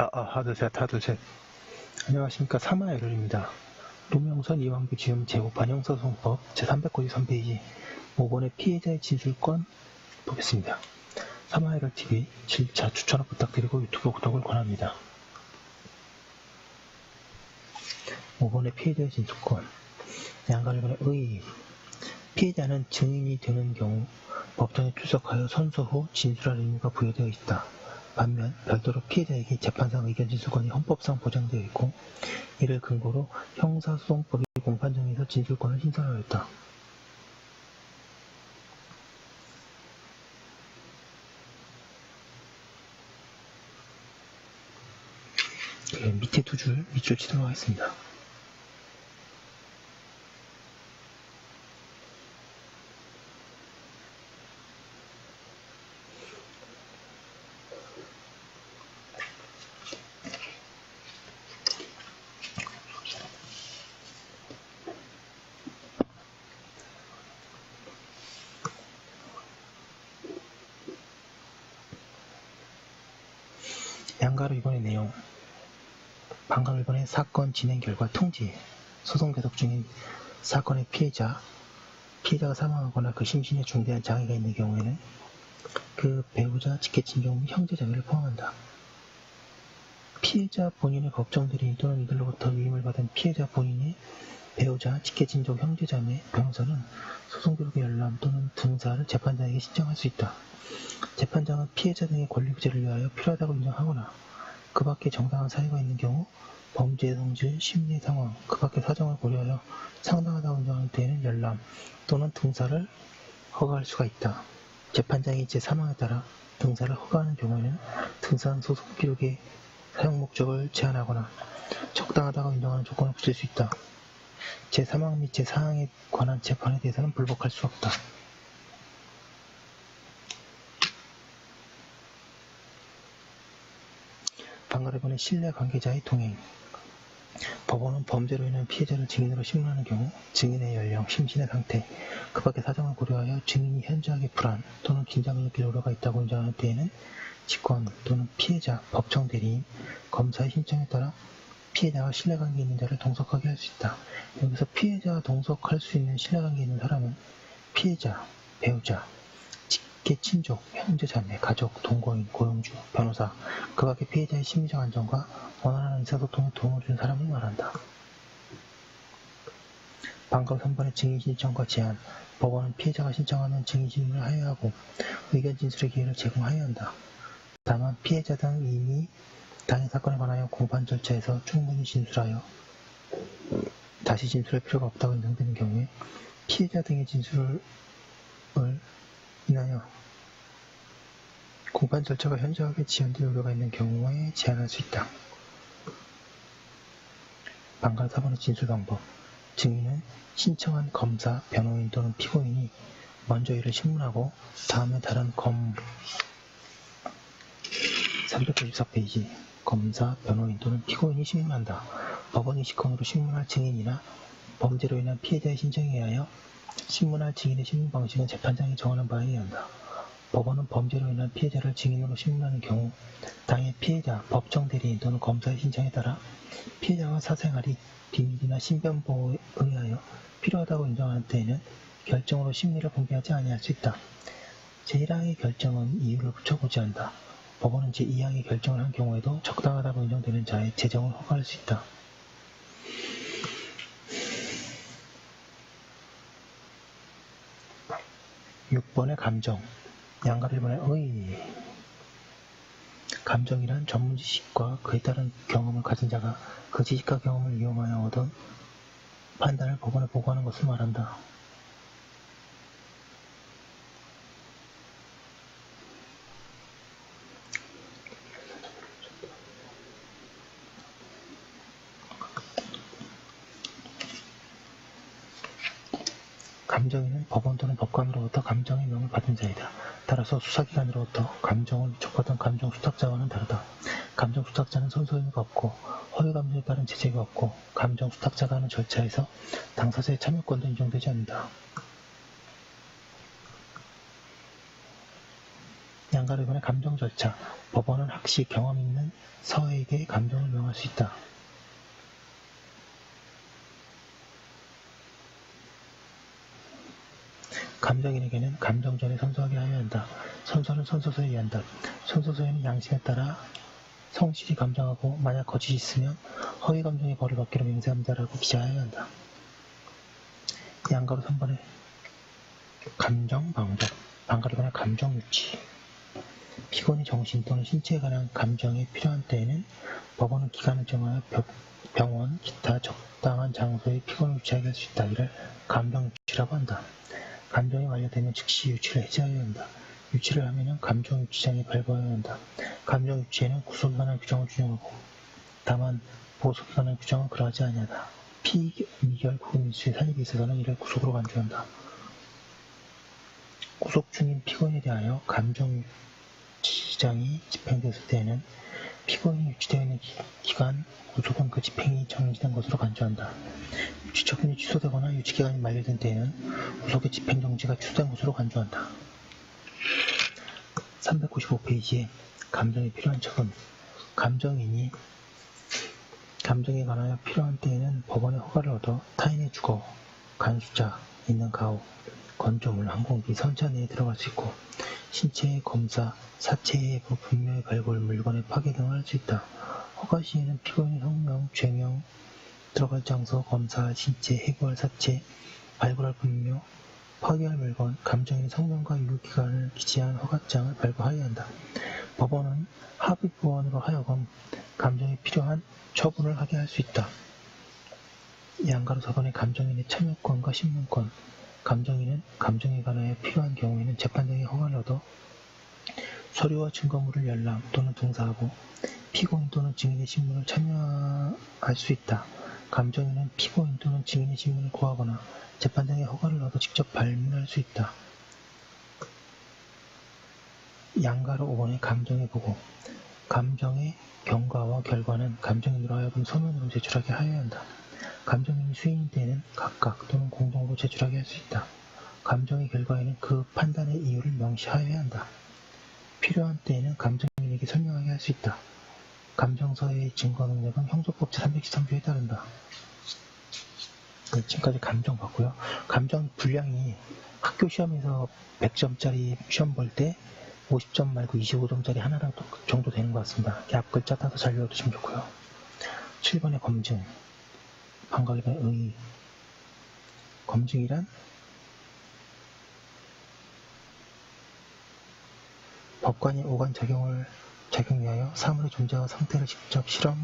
아, 아, 둘, 셋, 둘, 셋. 안녕하십니까. 사마에롤입니다. 노명선 이완규 지음 제고 반영소송법 제393페이지 5번의 피해자의 진술권 보겠습니다. 사마에롤 TV 7차 추천을 부탁드리고 유튜브 구독을 권합니다. 5번의 피해자의 진술권 양가일본의 의 피해자는 증인이 되는 경우 법정에 출석하여 선서 후 진술할 의무가 부여되어 있다. 반면 별도로 피해자에게 재판상 의견 진술권이 헌법상 보장되어 있고 이를 근거로 형사소송법이 공판정에서 진술권을 신설하였다. 그 밑에 두 줄 밑줄 치도록 하겠습니다. 양가로 이번의 내용 방금 이번에 사건 진행 결과 통지 소송 계속 중인 사건의 피해자 피해자가 사망하거나 그 심신에 중대한 장애가 있는 경우에는 그 배우자, 직계친족, 형제 자매를 포함한다. 피해자 본인의 대리인 또는 이들로부터 위임을 받은 피해자 본인의 배우자, 직계친족, 형제 자매, 변호사는 소송 기록의 열람 또는 등사를 재판장에게 신청할 수 있다. 재판장은 피해자 등의 권리 구제를 위하여 필요하다고 인정하거나 그 밖에 정당한 사유가 있는 경우 범죄 성질, 심리 상황, 그 밖의 사정을 고려하여 상당하다고 인정할 때에는 열람 또는 등사를 허가할 수가 있다. 재판장이 제 사망에 따라 등사를 허가하는 경우에는 등사한 소송 기록의 사용 목적을 제한하거나 적당하다고 인정하는 조건을 붙일 수 있다. 제 사망 및제 사항에 관한 재판에 대해서는 불복할 수 없다. 방가르본의 신뢰 관계자의 동행 법원은 범죄로 인한 피해자를 증인으로 신문하는 경우 증인의 연령, 심신의 상태, 그 밖의 사정을 고려하여 증인이 현저하게 불안 또는 긴장을 느낄 우려가 있다고 인정할 때에는 직권 또는 피해자, 법정 대리인, 검사의 신청에 따라 피해자와 신뢰관계 있는 자를 동석하게 할 수 있다. 여기서 피해자와 동석할 수 있는 신뢰관계 있는 사람은 피해자, 배우자, 직계 친족, 형제 자매, 가족, 동거인, 고용주, 변호사, 그 밖의 피해자의 심리적 안정과 원활한 의사소통에 도움을 준 사람을 말한다. 방금 3번의 증인 신청과 제한, 법원은 피해자가 신청하는 증인 신문을 하여하고 의견 진술의 기회를 제공하여야 한다. 다만 피해자 등 이미 당해 사건에 관하여 공판 절차에서 충분히 진술하여 다시 진술할 필요가 없다고 인정되는 경우에 피해자 등의 진술을 인하여 공판 절차가 현저하게 지연될 우려가 있는 경우에 제한할 수 있다. 방관 4번의 진술 방법. 증인은 신청한 검사, 변호인 또는 피고인이 먼저 이를 신문하고 다음에 다른 검 394페이지 검사, 변호인 또는 피고인이 신문한다. 법원 이식권으로 신문할 증인이나 범죄로 인한 피해자의 신청에 의하여 신문할 증인의 신문 방식은 재판장이 정하는 바에 의한다. 법원은 범죄로 인한 피해자를 증인으로 신문하는 경우 당해 피해자, 법정 대리인 또는 검사의 신청에 따라 피해자와 사생활이 비밀이나 신변보호에 의하여 필요하다고 인정하는 때에는 결정으로 심리를 공개하지 아니할 수 있다. 제1항의 결정은 이유를 붙여보지 않는다. 법원은 제2항의 결정을 한 경우에도 적당하다고 인정되는 자의 재정을 허가할 수 있다. 6번의 감정, 양가 1번의 의. 감정이란 전문 지식과 그에 따른 경험을 가진 자가 그 지식과 경험을 이용하여 얻은 판단을 법원에 보고하는 것을 말한다. 감정인은 법원 또는 법관으로부터 감정의 명을 받은 자이다. 따라서 수사기관으로부터 감정을 위촉받은 감정 수탁자와는 다르다. 감정 수탁자는 선서 의무가 없고 허위 감정에 따른 제재가 없고 감정 수탁자가 하는 절차에서 당사자의 참여권도 인정되지 않는다. 양가르변의 감정 절차. 법원은 학시 경험 있는 서에게 감정을 명할 수 있다. 감정인에게는 감정 전에 선서하게 하여야 한다. 선서는 선서서에 의한다. 선서서에는 양심에 따라 성실히 감정하고 만약 거짓이 있으면 허위 감정의 벌을 받기로 맹세합니다라고 기재하여야 한다. 양가로 3번에 감정 방법, 방가르거나 감정 유치. 피고인의 정신 또는 신체에 관한 감정이 필요한 때에는 법원은 기간을 정하여 벼- 병원, 기타 적당한 장소에 피고인을 유치하게 할 수 있다. 이를 감정 유치라고 한다. 감정이 완료되면 즉시 유치를 해제하여야 한다. 유치를 하면은 감정 유치장에 발부하여야 한다. 감정 유치에는 구속에 관한 규정을 준용하고 다만 보석에 관한 규정은 그러하지 아니하다. 피미결 구금일수의 살입에 있어서는 이를 구속으로 간주한다. 구속 중인 피고인에 대하여 감정 유치장이 집행되었을 때에는 피고인이 유치되어 있는 기- 기간 구속은 그 집행이 정지된 것으로 간주한다. 유치 처분이 취소되거나 유치 기간이 만료된 때에는 구속의 집행 정지가 취소된 것으로 간주한다. 395페이지에 감정이 필요한 처분. 감정인이 감정에 관하여 필요한 때에는 법원의 허가를 얻어 타인의 주거, 간수자, 있는 가옥, 건조물, 항공기, 선차 내에 들어갈 수 있고 신체의 검사, 사체의 부- 분묘의 발굴, 물건의 파괴 등을 할 수 있다. 허가 시에는 피고인의 성명, 죄명, 들어갈 장소, 검사, 신체, 해고할 사체, 발굴할 분묘, 파괴할 물건, 감정인 성명과 유효기간을 기재한 허가장을 발부하여야 한다. 법원은 합의부원으로 하여금 감정이 필요한 처분을 하게 할 수 있다. 양가로 서번의 감정인의 참여권과 신문권, 감정인은 감정에 관하여 필요한 경우에는 재판장의 허가를 얻어 서류와 증거물을 열람 또는 등사하고 피고인 또는 증인의 신문을 참여할 수 있다. 감정인은 피고인 또는 증인의 신문을 구하거나 재판장의 허가를 얻어 직접 발문할 수 있다. 양가로 5번의 감정의 보고 감정의 경과와 결과는 감정인으로 하여금 서면으로 제출하게 하여야 한다. 감정인이 수인인 때에는 각각 또는 공동으로 제출하게 할 수 있다. 감정의 결과에는 그 판단의 이유를 명시하여야 한다. 필요한 때에는 감정인에게 설명하게 할 수 있다. 감정서의 증거 능력은 형소법 제313조에 따른다. 네, 지금까지 감정 봤고요. 감정 분량이 학교 시험에서 100점짜리 시험 볼 때 50점 말고 25점짜리 하나랑 또 정도 되는 것 같습니다. 이렇게 앞 글자 따서 잘 외워두시면 좋고요. 7번의 검증. 방각이의 의. 검증이란 법관이 오간 작용을 작용 위하여 사물의 존재와 상태를 직접 실험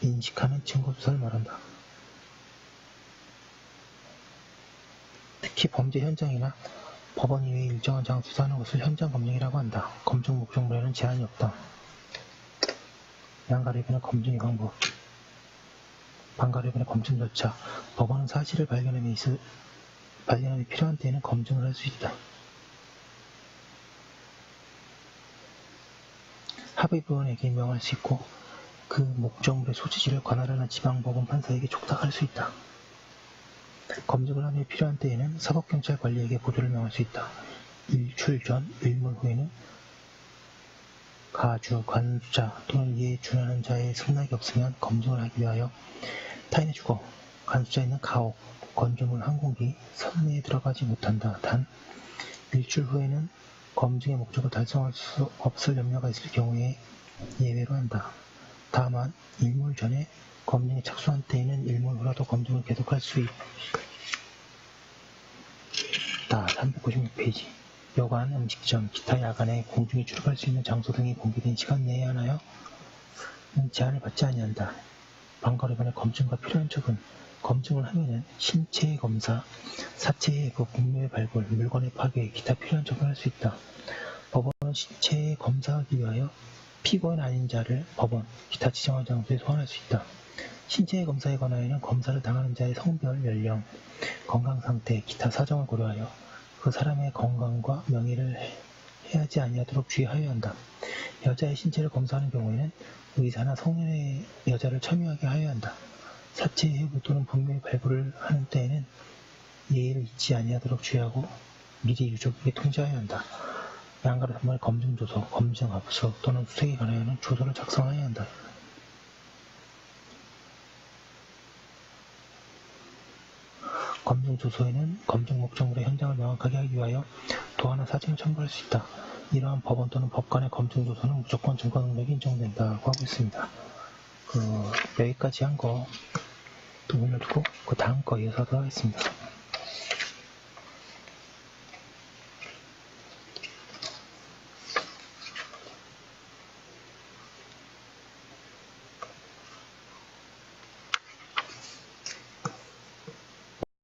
인식하는 증거 조사를 말한다. 특히 범죄 현장이나 법원 이외의 일정한 장소 수사하는 것을 현장 검증이라고 한다. 검증 목적물에는 제한이 없다. 양가리변의 검증의 방법 방가리변의 검증 절차 법원은 사실을 발견함에 있어 발견함이 필요한 때에는 검증을 할 수 있다. 합의부원에게 명할 수 있고 그 목적물의 소지지를 관할하는 지방법원 판사에게 촉탁할 수 있다. 검증을 하며 필요한 때에는 사법경찰 관리에게 보조를 명할 수 있다. 일출 전, 일몰 후에는 가주, 관수자 또는 이에 준하는 자의 승낙이 없으면 검증을 하기 위하여 타인의 주거, 간수자 있는 가옥, 건조물, 항공기, 선내에 들어가지 못한다. 단 일출 후에는 검증의 목적을 달성할 수 없을 염려가 있을 경우에 예외로 한다. 다만 일몰 전에 검증에 착수한 때에는 일몰 후라도 검증을 계속할 수 있다. 396페이지 여관, 음식점, 기타 야간에 공중에 출입할 수 있는 장소 등이 공개된 시간 내에 하나요? 제한을 받지 아니한다. 방가르변의 검증과 필요한 처분 검증을 하면은 신체의 검사, 사체의 그 분묘의 발굴, 물건의 파괴, 기타 필요한 처분을 할 수 있다. 법원은 신체의 검사하기 위하여 피고인 아닌 자를 법원, 기타 지정한 장소에 소환할 수 있다. 신체의 검사에 관하여는 검사를 당하는 자의 성별, 연령, 건강 상태, 기타 사정을 고려하여 그 사람의 건강과 명예를 해하지 아니하도록 주의하여야 한다. 여자의 신체를 검사하는 경우에는 의사나 성인의 여자를 참여하게 하여야 한다. 사체의 해부 또는 분명히 발굴을 하는 때에는 예의를 잊지 아니하도록 주의하고 미리 유족에게 통지하여야 한다. 양가로 선발 검증조서, 검증합수 또는 수색에 관하여는 조서를 작성해야 한다. 검증 조서에는 검증 목적물의 현장을 명확하게 하기 위하여 도화나 사진을 첨부할 수 있다. 이러한 법원 또는 법관의 검증 조서는 무조건 증거 능력이 인정된다고 하고 있습니다. 그 여기까지 한거또 올려두고 그 다음 거 이어서 하도록 하겠습니다.